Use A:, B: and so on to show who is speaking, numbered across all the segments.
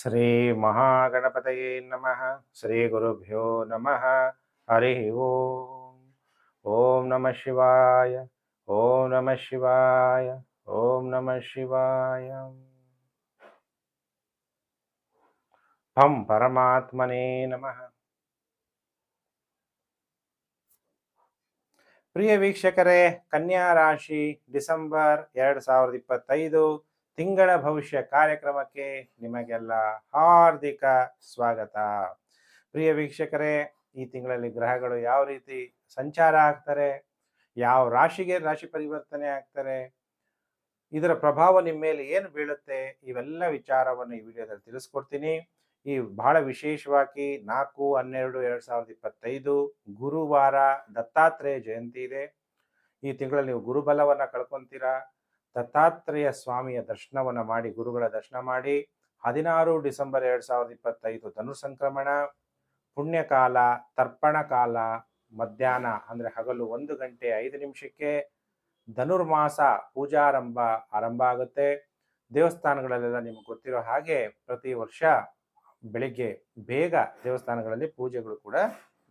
A: ಶ್ರೀ ಮಹಾಗಣಪತಯೇ ನಮಃ. ಶ್ರೀ ಗುರುಭ್ಯೋ ನಮಃ. ಹರಿ ಓಂ. ಓಂ ನಮಃ ಶಿವಾಯ. ಓಂ ನಮಃ ಶಿವಾಯ. ಓಂ ನಮಃ ಶಿವಾಯ. ಹಂ ಪರಮಾತ್ಮನೇ ನಮಃ. ಪ್ರಿಯ ವೀಕ್ಷಕರೇ, ಕನ್ಯಾ ರಾಶಿ ಡಿಸೆಂಬರ್ ಎರಡು ಸಾವಿರದ ಇಪ್ಪತ್ತೈದು. ತಿಂಗಳ ಭವಿಷ್ಯ ಕಾರ್ಯಕ್ರಮಕ್ಕೆ ನಿಮಗೆಲ್ಲ ಹಾರ್ದಿಕ ಸ್ವಾಗತ. ಪ್ರಿಯ ವೀಕ್ಷಕರೇ, ಈ ತಿಂಗಳಲ್ಲಿ ಗ್ರಹಗಳು ಯಾವ ರೀತಿ ಸಂಚಾರ ಆಗ್ತಾರೆ, ಯಾವ ರಾಶಿಗೆ ರಾಶಿ ಪರಿವರ್ತನೆ ಆಗ್ತಾರೆ, ಇದರ ಪ್ರಭಾವ ನಿಮ್ಮ ಮೇಲೆ ಏನು ಬೀಳುತ್ತೆ, ಇವೆಲ್ಲ ವಿಚಾರವನ್ನು ಈ ವಿಡಿಯೋದಲ್ಲಿ ತಿಳಿಸ್ಕೊಡ್ತೀನಿ. ಈ ಬಹಳ ವಿಶೇಷವಾಗಿ ನಾಲ್ಕು, ಹನ್ನೆರಡು, ಎರಡು ಸಾವಿರದ ಇಪ್ಪತ್ತೈದು ಗುರುವಾರ ದತ್ತಾತ್ರೇಯ ಜಯಂತಿ ಇದೆ. ಈ ತಿಂಗಳಲ್ಲಿ ನೀವು ಗುರುಬಲವನ್ನ ಕಳ್ಕೊಂತೀರಾ ದತ್ತಾತ್ರೇಯ ಸ್ವಾಮಿಯ ದರ್ಶನವನ್ನು ಮಾಡಿ, ಗುರುಗಳ ದರ್ಶನ ಮಾಡಿ, ಹದಿನಾರು ಡಿಸೆಂಬರ್ ಎರಡು ಸಾವಿರದ ಇಪ್ಪತ್ತೈದು ಧನು ಸಂಕ್ರಮಣ, ಪುಣ್ಯಕಾಲ, ತರ್ಪಣ ಕಾಲ, ಮಧ್ಯಾಹ್ನ ಅಂದ್ರೆ ಹಗಲು ಒಂದು ಗಂಟೆ ಐದು ನಿಮಿಷಕ್ಕೆ ಧನುರ್ಮಾಸ ಪೂಜಾರಂಭ ಆರಂಭ ಆಗುತ್ತೆ. ದೇವಸ್ಥಾನಗಳಲ್ಲೆಲ್ಲ ನಿಮ್ಗೆ ಗೊತ್ತಿರೋ ಹಾಗೆ ಪ್ರತಿ ವರ್ಷ ಬೆಳಿಗ್ಗೆ ಬೇಗ ದೇವಸ್ಥಾನಗಳಲ್ಲಿ ಪೂಜೆಗಳು ಕೂಡ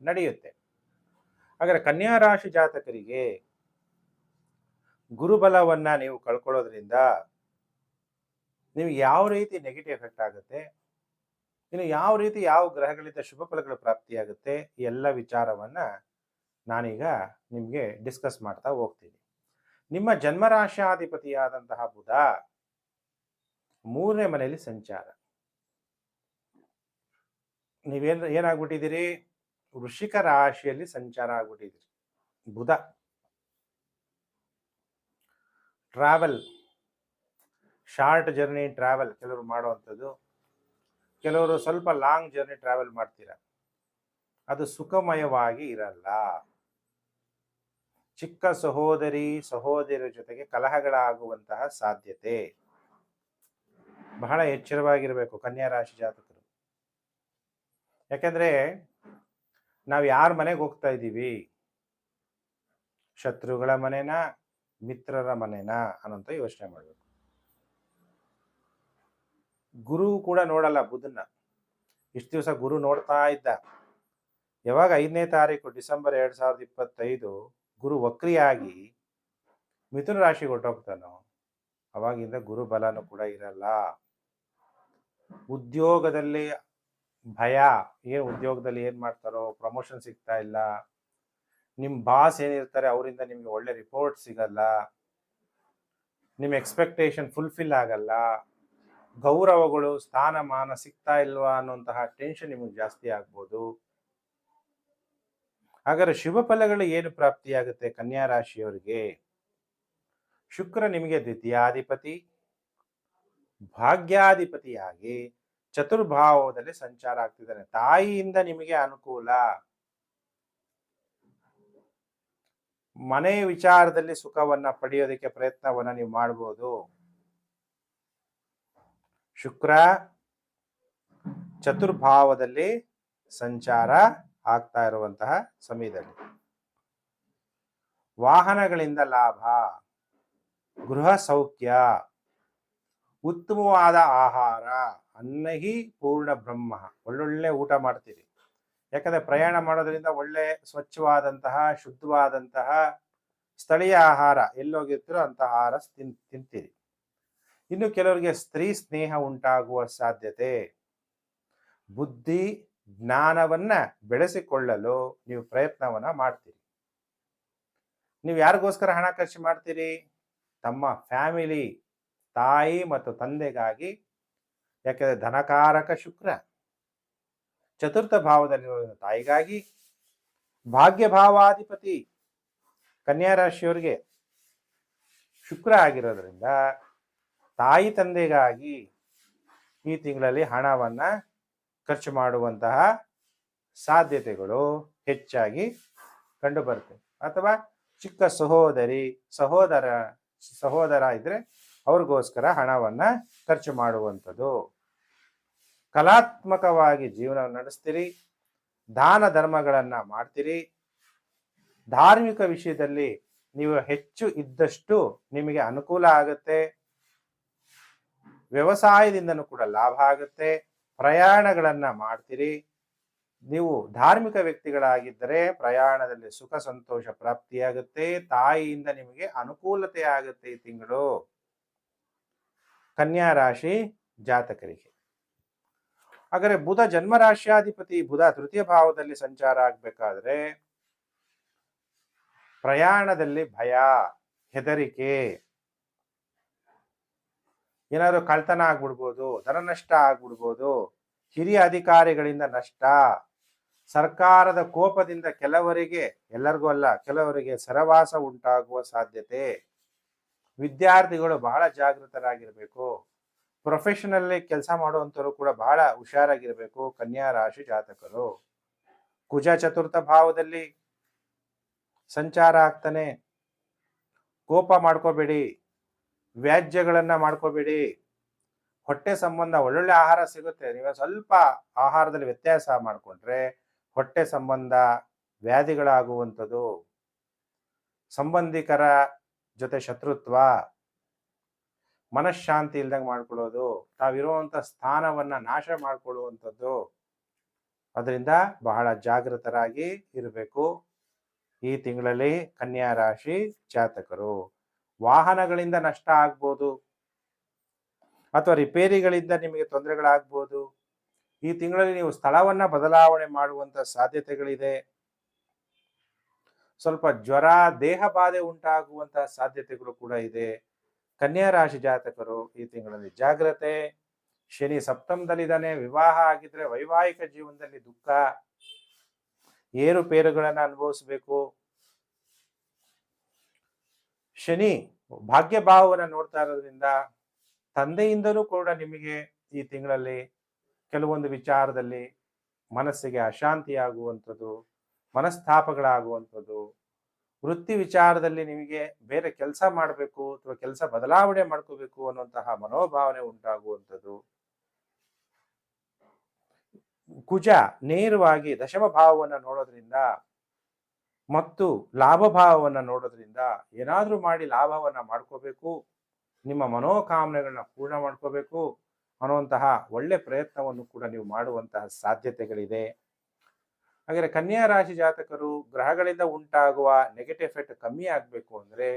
A: ನಡೆಯುತ್ತೆ. ಹಾಗಾದ್ರೆ ಕನ್ಯಾ ರಾಶಿ ಜಾತಕರಿಗೆ ಗುರುಬಲವನ್ನ ನೀವು ಕಳ್ಕೊಳ್ಳೋದ್ರಿಂದ ನಿಮಗೆ ಯಾವ ರೀತಿ ನೆಗೆಟಿವ್ ಎಫೆಕ್ಟ್ ಆಗುತ್ತೆ? ಇನ್ನು ಯಾವ ರೀತಿ ಯಾವ ಗ್ರಹಗಳಿಂದ ಶುಭ ಫಲಗಳು ಪ್ರಾಪ್ತಿಯಾಗುತ್ತೆ? ಎಲ್ಲ ವಿಚಾರವನ್ನ ನಾನೀಗ ನಿಮಗೆ ಡಿಸ್ಕಸ್ ಮಾಡ್ತಾ ಹೋಗ್ತೀನಿ. ನಿಮ್ಮ ಜನ್ಮರಾಶಾಧಿಪತಿಯಾದಂತಹ ಬುಧ ಮೂರನೇ ಮನೆಯಲ್ಲಿ ಸಂಚಾರ. ನೀವೇನ್ ಏನಾಗ್ಬಿಟ್ಟಿದ್ದೀರಿ? ವೃಷಿಕ ರಾಶಿಯಲ್ಲಿ ಸಂಚಾರ ಆಗ್ಬಿಟ್ಟಿದ್ದೀರಿ. ಬುಧ. ಟ್ರಾವೆಲ್ ಶಾರ್ಟ್ ಜರ್ನಿ ಟ್ರಾವೆಲ್ ಕೆಲವರು ಮಾಡುವಂಥದ್ದು. ಕೆಲವರು ಸ್ವಲ್ಪ ಲಾಂಗ್ ಜರ್ನಿ ಟ್ರಾವೆಲ್ ಮಾಡ್ತೀರ. ಅದು ಸುಖಮಯವಾಗಿ ಇರಲ್ಲ. ಚಿಕ್ಕ ಸಹೋದರಿ, ಸಹೋದರಿಯರ ಜೊತೆಗೆ ಕಲಹಗಳಾಗುವಂತಹ ಸಾಧ್ಯತೆ. ಬಹಳ ಎಚ್ಚರವಾಗಿರಬೇಕು ಕನ್ಯಾ ರಾಶಿ ಜಾತಕರು. ಯಾಕೆಂದ್ರೆ ನಾವು ಯಾರ ಮನೆಗೆ ಹೋಗ್ತಾ ಇದ್ದೀವಿ ಶತ್ರುಗಳ ಮನೆನ? ಮಿತ್ರರ ಮನೆನಾ ಅನ್ನೋಂಥ ಯೋಚನೆ ಮಾಡಬೇಕು. ಗುರು ಕೂಡ ನೋಡಲ್ಲ ಬುಧನ ಇಷ್ಟು ದಿವಸ ಗುರು ನೋಡ್ತಾ ಇದ್ದ. ಯಾವಾಗ ಐದನೇ ತಾರೀಕು ಡಿಸೆಂಬರ್ ಎರಡ್ ಸಾವಿರದ ಇಪ್ಪತ್ತೈದು ಗುರು ವಕ್ರಿಯಾಗಿ ಮಿಥುನ ರಾಶಿಗೆ ಹೊಟ್ಟೋಗ್ತಾನೋ ಅವಾಗಿಂದ ಗುರು ಬಲನೂ ಕೂಡ ಇರಲ್ಲ. ಉದ್ಯೋಗದಲ್ಲಿ ಭಯ. ಏನು ಉದ್ಯೋಗದಲ್ಲಿ ಏನು ಮಾಡ್ತಾರೋ ಪ್ರಮೋಷನ್ ಸಿಗ್ತಾ ಇಲ್ಲ. ನಿಮ್ ಬಾಸ್ ಏನಿರ್ತಾರೆ ಅವರಿಂದ ನಿಮಗೆ ಒಳ್ಳೆ ರಿಪೋರ್ಟ್ ಸಿಗಲ್ಲ. ನಿಮ್ಮ ಎಕ್ಸ್ಪೆಕ್ಟೇಷನ್ ಫುಲ್ಫಿಲ್ ಆಗಲ್ಲ. ಗೌರವಗಳು, ಸ್ಥಾನಮಾನ ಸಿಗ್ತಾ ಇಲ್ವಾ ಅನ್ನುವಂತಹ ಟೆನ್ಷನ್ ನಿಮಗೆ ಜಾಸ್ತಿ ಆಗ್ಬೋದು. ಹಾಗಾದ್ರೆ ಶುಭ ಫಲಗಳು ಏನು ಪ್ರಾಪ್ತಿಯಾಗುತ್ತೆ ಕನ್ಯಾ ರಾಶಿಯವರಿಗೆ? ಶುಕ್ರ ನಿಮಗೆ ದ್ವಿತೀಯಾಧಿಪತಿ, ಭಾಗ್ಯಾಧಿಪತಿಯಾಗಿ ಚತುರ್ಭಾವದಲ್ಲಿ ಸಂಚಾರ ಆಗ್ತಿದ್ದಾನೆ. ತಾಯಿಯಿಂದ ನಿಮಗೆ ಅನುಕೂಲ. ಮನೆ ವಿಚಾರದಲ್ಲಿ ಸುಖವನ್ನ ಪಡೆಯೋದಕ್ಕೆ ಪ್ರಯತ್ನವನ್ನ ನೀವು ಮಾಡಬಹುದು ಶುಕ್ರ ಚತುರ್ಭಾವದಲ್ಲಿ ಸಂಚಾರ ಆಗ್ತಾ ಇರುವಂತಹ ಸಮಯದಲ್ಲಿ. ವಾಹನಗಳಿಂದ ಲಾಭ, ಗೃಹ ಸೌಖ್ಯ, ಉತ್ತಮವಾದ ಆಹಾರ, ಅನ್ನಹಿ ಪೂರ್ಣ ಬ್ರಹ್ಮ, ಒಳ್ಳೊಳ್ಳೆ ಊಟ ಮಾಡ್ತೀರಿ. ಯಾಕಂದ್ರೆ ಪ್ರಯಾಣ ಮಾಡೋದ್ರಿಂದ ಒಳ್ಳೆ ಸ್ವಚ್ಛವಾದಂತಹ, ಶುದ್ಧವಾದಂತಹ ಸ್ಥಳೀಯ ಆಹಾರ, ಎಲ್ಲೋಗಿರ್ತೀರೋ ಅಂತ ಆಹಾರ ತಿನ್, ತಿಂತೀರಿ. ಇನ್ನು ಕೆಲವರಿಗೆ ಸ್ತ್ರೀ ಸ್ನೇಹ ಉಂಟಾಗುವ ಸಾಧ್ಯತೆ. ಬುದ್ಧಿ, ಜ್ಞಾನವನ್ನ ಬೆಳೆಸಿಕೊಳ್ಳಲು ನೀವು ಪ್ರಯತ್ನವನ್ನ ಮಾಡ್ತೀರಿ. ನೀವು ಯಾರಿಗೋಸ್ಕರ ಹಣ ಖರ್ಚು ಮಾಡ್ತೀರಿ? ತಮ್ಮ ಫ್ಯಾಮಿಲಿ, ತಾಯಿ ಮತ್ತು ತಂದೆಗಾಗಿ. ಯಾಕೆಂದರೆ ಧನಕಾರಕ ಶುಕ್ರ. ಚತುರ್ಥ ಭಾವದಲ್ಲಿರುವ ತಾಯಿಗಾಗಿ ಭಾಗ್ಯ ಭಾವಾಧಿಪತಿ ಕನ್ಯಾ ರಾಶಿಯವರಿಗೆ ಶುಕ್ರ ಆಗಿರೋದ್ರಿಂದ ತಾಯಿ ತಂದೆಗಾಗಿ ಈ ತಿಂಗಳಲ್ಲಿ ಹಣವನ್ನ ಖರ್ಚು ಮಾಡುವಂತಹ ಸಾಧ್ಯತೆಗಳು ಹೆಚ್ಚಾಗಿ ಕಂಡುಬರುತ್ತೆ. ಅಥವಾ ಚಿಕ್ಕ ಸಹೋದರಿ, ಸಹೋದರ ಸಹೋದರ ಇದ್ರೆ ಅವ್ರಿಗೋಸ್ಕರ ಹಣವನ್ನ ಖರ್ಚು ಮಾಡುವಂಥದ್ದು. ಕಲಾತ್ಮಕವಾಗಿ ಜೀವನ ನಡೆಸ್ತೀರಿ, ದಾನ ಧರ್ಮಗಳನ್ನ ಮಾಡ್ತೀರಿ. ಧಾರ್ಮಿಕ ವಿಷಯದಲ್ಲಿ ನೀವು ಹೆಚ್ಚು ಇದ್ದಷ್ಟು ನಿಮಗೆ ಅನುಕೂಲ ಆಗುತ್ತೆ. ವ್ಯವಸಾಯದಿಂದನೂ ಕೂಡ ಲಾಭ ಆಗುತ್ತೆ. ಪ್ರಯಾಣಗಳನ್ನ ಮಾಡ್ತೀರಿ. ನೀವು ಧಾರ್ಮಿಕ ವ್ಯಕ್ತಿಗಳಾಗಿದ್ದರೆ ಪ್ರಯಾಣದಲ್ಲಿ ಸುಖ, ಸಂತೋಷ ಪ್ರಾಪ್ತಿಯಾಗುತ್ತೆ ತಾಯಿಯಿಂದ ನಿಮಗೆ ಅನುಕೂಲತೆ ಆಗುತ್ತೆ ಈ ತಿಂಗಳು. ಕನ್ಯಾ ರಾಶಿ ಜಾತಕರಿಗೆ. ಹಾಗಾದ್ರೆ ಬುಧ ಜನ್ಮರಾಶ್ಯಾಧಿಪತಿ ಬುಧ ತೃತೀಯ ಭಾವದಲ್ಲಿ ಸಂಚಾರ ಆಗ್ಬೇಕಾದ್ರೆ ಪ್ರಯಾಣದಲ್ಲಿ ಭಯ, ಹೆದರಿಕೆ, ಏನಾದ್ರು ಕಳ್ತನ ಆಗ್ಬಿಡ್ಬೋದು ಧನ ನಷ್ಟ ಆಗ್ಬಿಡ್ಬೋದು, ಹಿರಿಯ ಅಧಿಕಾರಿಗಳಿಂದ ನಷ್ಟ, ಸರ್ಕಾರದ ಕೋಪದಿಂದ ಕೆಲವರಿಗೆ, ಎಲ್ಲರಿಗೂ ಅಲ್ಲ, ಕೆಲವರಿಗೆ ಸರವಾಸ ಉಂಟಾಗುವ ಸಾಧ್ಯತೆ. ವಿದ್ಯಾರ್ಥಿಗಳು ಬಹಳ ಜಾಗೃತರಾಗಿರ್ಬೇಕು. ಪ್ರೊಫೆಷನಲ್ಲಿ ಕೆಲಸ ಮಾಡುವಂಥವ್ರು ಕೂಡ ಬಹಳ ಹುಷಾರಾಗಿರಬೇಕು, ಕನ್ಯಾ ರಾಶಿ ಜಾತಕರು. ಕುಜ ಚತುರ್ಥ ಭಾವದಲ್ಲಿ ಸಂಚಾರ ಆಗ್ತಾನೆ. ಕೋಪ ಮಾಡ್ಕೋಬೇಡಿ, ವ್ಯಾಜ್ಯಗಳನ್ನ ಮಾಡ್ಕೋಬೇಡಿ. ಹೊಟ್ಟೆ ಸಂಬಂಧ ಒಳ್ಳೊಳ್ಳೆ ಆಹಾರ ಸಿಗುತ್ತೆ. ನೀವು ಸ್ವಲ್ಪ ಆಹಾರದಲ್ಲಿ ವ್ಯತ್ಯಾಸ ಮಾಡಿಕೊಂಡ್ರೆ ಹೊಟ್ಟೆ ಸಂಬಂಧ ವ್ಯಾಧಿಗಳಾಗುವಂಥದ್ದು ಸಂಬಂಧಿಕರ ಜೊತೆ ಶತ್ರುತ್ವ. ಮನಃಶಾಂತಿ ಇಲ್ದಂಗೆ ಮಾಡ್ಕೊಳ್ಳೋದು, ತಾವಿರುವಂತ ಸ್ಥಾನವನ್ನ ನಾಶ ಮಾಡ್ಕೊಳ್ಳುವಂಥದ್ದು. ಅದರಿಂದ ಬಹಳ ಜಾಗೃತರಾಗಿ ಇರಬೇಕು. ಈ ತಿಂಗಳಲ್ಲಿ ಕನ್ಯಾ ರಾಶಿ ಜಾತಕರು. ವಾಹನಗಳಿಂದ ನಷ್ಟ ಆಗ್ಬೋದು. ಅಥವಾ ರಿಪೇರಿಗಳಿಂದ ನಿಮಗೆ ತೊಂದರೆಗಳಾಗ್ಬೋದು. ಈ ತಿಂಗಳಲ್ಲಿ ನೀವು ಸ್ಥಳವನ್ನ ಬದಲಾವಣೆ ಮಾಡುವಂತ ಸಾಧ್ಯತೆಗಳಿದೆ. ಸ್ವಲ್ಪ ಜ್ವರ, ದೇಹ ಬಾಧೆ ಉಂಟಾಗುವಂತಹ ಸಾಧ್ಯತೆಗಳು ಕೂಡ ಇದೆ. ಕನ್ಯಾ ರಾಶಿ ಜಾತಕರು ಈ ತಿಂಗಳಲ್ಲಿ ಜಾಗ್ರತೆ, ಶನಿ ಸಪ್ತಮದಲ್ಲಿದ್ದಾನೆ, ವಿವಾಹ ಆಗಿದ್ರೆ ವೈವಾಹಿಕ ಜೀವನದಲ್ಲಿ ದುಃಖ ಏರುಪೇರುಗಳನ್ನ ಅನುಭವಿಸಬೇಕು. ಶನಿ ಭಾಗ್ಯ ಭಾವವನ್ನ ನೋಡ್ತಾ ಇರೋದ್ರಿಂದ ತಂದೆಯಿಂದಲೂ ಕೂಡ ನಿಮಗೆ ಈ ತಿಂಗಳಲ್ಲಿ ಕೆಲವೊಂದು ವಿಚಾರದಲ್ಲಿ ಮನಸ್ಸಿಗೆ ಅಶಾಂತಿ ಆಗುವಂಥದ್ದು ಮನಸ್ತಾಪಗಳಾಗುವಂಥದ್ದು ವೃತ್ತಿ ವಿಚಾರದಲ್ಲಿ ನಿಮಗೆ ಬೇರೆ ಕೆಲಸ ಮಾಡಬೇಕು ಅಥವಾ ಕೆಲಸ ಬದಲಾವಣೆ ಮಾಡ್ಕೋಬೇಕು ಅನ್ನುವಂತಹ ಮನೋಭಾವನೆ ಉಂಟಾಗುವಂಥದ್ದು. ಕುಜ ನೇರವಾಗಿ ದಶಮ ಭಾವವನ್ನು ನೋಡೋದ್ರಿಂದ ಮತ್ತು ಲಾಭ ಭಾವವನ್ನು ನೋಡೋದ್ರಿಂದ ಏನಾದರೂ ಮಾಡಿ ಲಾಭವನ್ನ ಮಾಡ್ಕೋಬೇಕು, ನಿಮ್ಮ ಮನೋಕಾಮನೆಗಳನ್ನ ಪೂರ್ಣ ಮಾಡ್ಕೋಬೇಕು ಅನ್ನುವಂತಹ ಒಳ್ಳೆ ಪ್ರಯತ್ನವನ್ನು ಕೂಡ ನೀವು ಮಾಡುವಂತಹ ಸಾಧ್ಯತೆಗಳಿದೆ. ಹಾಗಾದ್ರೆ ಕನ್ಯಾ ರಾಶಿ ಜಾತಕರು ಗ್ರಹಗಳಿಂದ ಉಂಟಾಗುವ ನೆಗೆಟಿವ್ ಎಫೆಕ್ಟ್ ಕಮ್ಮಿ ಆಗಬೇಕು ಅಂದರೆ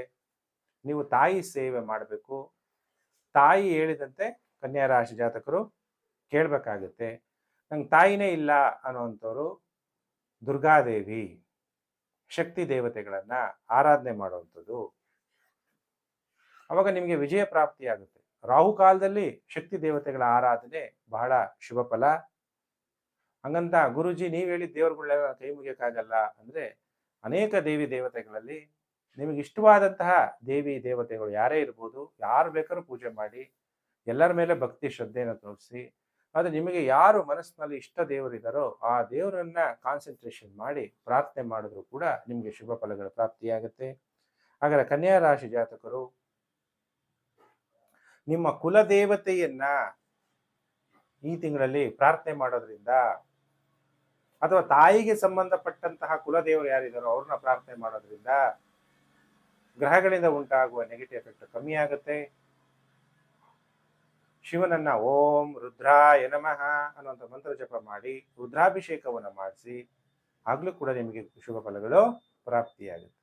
A: ನೀವು ತಾಯಿ ಸೇವೆ ಮಾಡಬೇಕು. ತಾಯಿ ಹೇಳಿದಂತೆ ಕನ್ಯಾ ರಾಶಿ ಜಾತಕರು ಕೇಳಬೇಕಾಗುತ್ತೆ. ನಂಗೆ ತಾಯಿನೇ ಇಲ್ಲ ಅನ್ನುವಂಥವ್ರು ದುರ್ಗಾದೇವಿ, ಶಕ್ತಿ ದೇವತೆಗಳನ್ನು ಆರಾಧನೆ ಮಾಡುವಂಥದ್ದು. ಅವಾಗ ನಿಮಗೆ ವಿಜಯ ಪ್ರಾಪ್ತಿಯಾಗುತ್ತೆ. ರಾಹುಕಾಲದಲ್ಲಿ ಶಕ್ತಿ ದೇವತೆಗಳ ಆರಾಧನೆ ಬಹಳ ಶುಭ ಫಲ ಹಂಗಂತ ಗುರುಜಿ ನೀವು ಹೇಳಿದ ದೇವರುಗಳ ಕೈ ಮುಗಿಯೋಕ್ಕಾಗಲ್ಲ ಅಂದರೆ ಅನೇಕ ದೇವಿ ದೇವತೆಗಳಲ್ಲಿ ನಿಮಗೆ ಇಷ್ಟವಾದಂತಹ ದೇವಿ ದೇವತೆಗಳು ಯಾರೇ ಇರ್ಬೋದು, ಯಾರು ಬೇಕಾದ್ರೂ ಪೂಜೆ ಮಾಡಿ, ಎಲ್ಲರ ಮೇಲೆ ಭಕ್ತಿ ಶ್ರದ್ಧೆಯನ್ನು ತೋರಿಸಿ, ಆದರೆ ನಿಮಗೆ ಯಾರು ಮನಸ್ಸಿನಲ್ಲಿ ಇಷ್ಟ ದೇವರಿದ್ದಾರೋ ಆ ದೇವರನ್ನ ಕಾನ್ಸಂಟ್ರೇಷನ್ ಮಾಡಿ ಪ್ರಾರ್ಥನೆ ಮಾಡಿದ್ರು ಕೂಡ ನಿಮಗೆ ಶುಭ ಫಲಗಳ ಪ್ರಾಪ್ತಿಯಾಗುತ್ತೆ. ಹಾಗಾದ್ರೆ ಕನ್ಯಾ ರಾಶಿ ಜಾತಕರು, ನಿಮ್ಮ ಕುಲದೇವತೆಯನ್ನ ಈ ತಿಂಗಳಲ್ಲಿ ಪ್ರಾರ್ಥನೆ ಮಾಡೋದ್ರಿಂದ ಅಥವಾ ತಾಯಿಗೆ ಸಂಬಂಧಪಟ್ಟಂತಹ ಕುಲದೇವರು ಯಾರಿದ್ದಾರೋ ಅವ್ರನ್ನ ಪ್ರಾರ್ಥನೆ ಮಾಡೋದ್ರಿಂದ ಗ್ರಹಗಳಿಂದ ಉಂಟಾಗುವ ನೆಗೆಟಿವ್ ಎಫೆಕ್ಟ್ ಕಮ್ಮಿ ಆಗುತ್ತೆ. ಶಿವನನ್ನ ಓಂ ರುದ್ರಾಯ ನಮಃ ಅನ್ನುವಂಥ ಮಂತ್ರ ಜಪ ಮಾಡಿ ರುದ್ರಾಭಿಷೇಕವನ್ನು ಮಾಡಿಸಿ ಆಗಲೂ ಕೂಡ ನಿಮಗೆ ಶುಭ ಫಲಗಳು ಪ್ರಾಪ್ತಿಯಾಗುತ್ತೆ.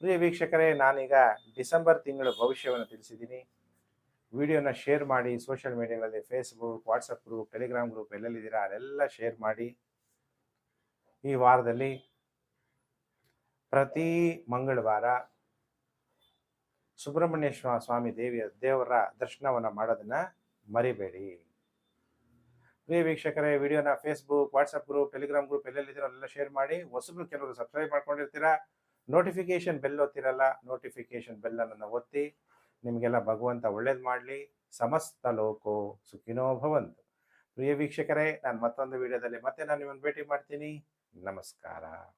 A: ಪ್ರಿಯ ವೀಕ್ಷಕರೇ, ನಾನೀಗ ಡಿಸೆಂಬರ್ ತಿಂಗಳ ಭವಿಷ್ಯವನ್ನು ತಿಳಿಸಿದ್ದೀನಿ. ವಿಡಿಯೋನ ಶೇರ್ ಮಾಡಿ, social ಮೀಡಿಯಾಗಳಲ್ಲಿ Facebook WhatsApp group Telegram group ಎಲ್ಲೆಲ್ಲಿದ್ದೀರಾ ಅಲ್ಲೆಲ್ಲ ಶೇರ್ ಮಾಡಿ. ಈ ವಾರದಲ್ಲಿ ಪ್ರತಿ ಮಂಗಳವಾರ ಸುಬ್ರಹ್ಮಣ್ಯೇಶ್ವರ ಸ್ವಾಮಿ ದೇವಿಯ ದೇವರ ದರ್ಶನವನ್ನು ಮಾಡೋದನ್ನ ಮರಿಬೇಡಿ. ಪ್ರಿಯ ವೀಕ್ಷಕರೇ, ವಿಡಿಯೋನ Facebook WhatsApp group Telegram group ಎಲ್ಲೆಲ್ಲಿದ್ದೀರೋ ಅಲ್ಲೆಲ್ಲ ಶೇರ್ ಮಾಡಿ. ಹೊಸಬ್ರು ಕೆಲವರು ಸಬ್ಸ್ಕ್ರೈಬ್ ಮಾಡ್ಕೊಂಡಿರ್ತೀರಾ? ನೋಟಿಫಿಕೇಶನ್ ಬೆಲ್ ಒತ್ತಿರಲ್ಲ. ನೋಟಿಫಿಕೇಶನ್ ಬೆಲ್ಲನ್ನು ಒತ್ತಿ ನಿಮಗೆಲ್ಲ ಭಗವಂತ ಒಳ್ಳೇದು ಮಾಡಲಿ. ಸಮಸ್ತ ಲೋಕೋ ಸುಖಿನೋ ಭವಂತು. ಪ್ರಿಯ ವೀಕ್ಷಕರೇ, ನಾನು ಮತ್ತೊಂದು ವಿಡಿಯೋದಲ್ಲಿ ಮತ್ತೆ ನಾನು ನಿಮ್ಮನ್ನು ಭೇಟಿ ಮಾಡ್ತೀನಿ. Namaskara.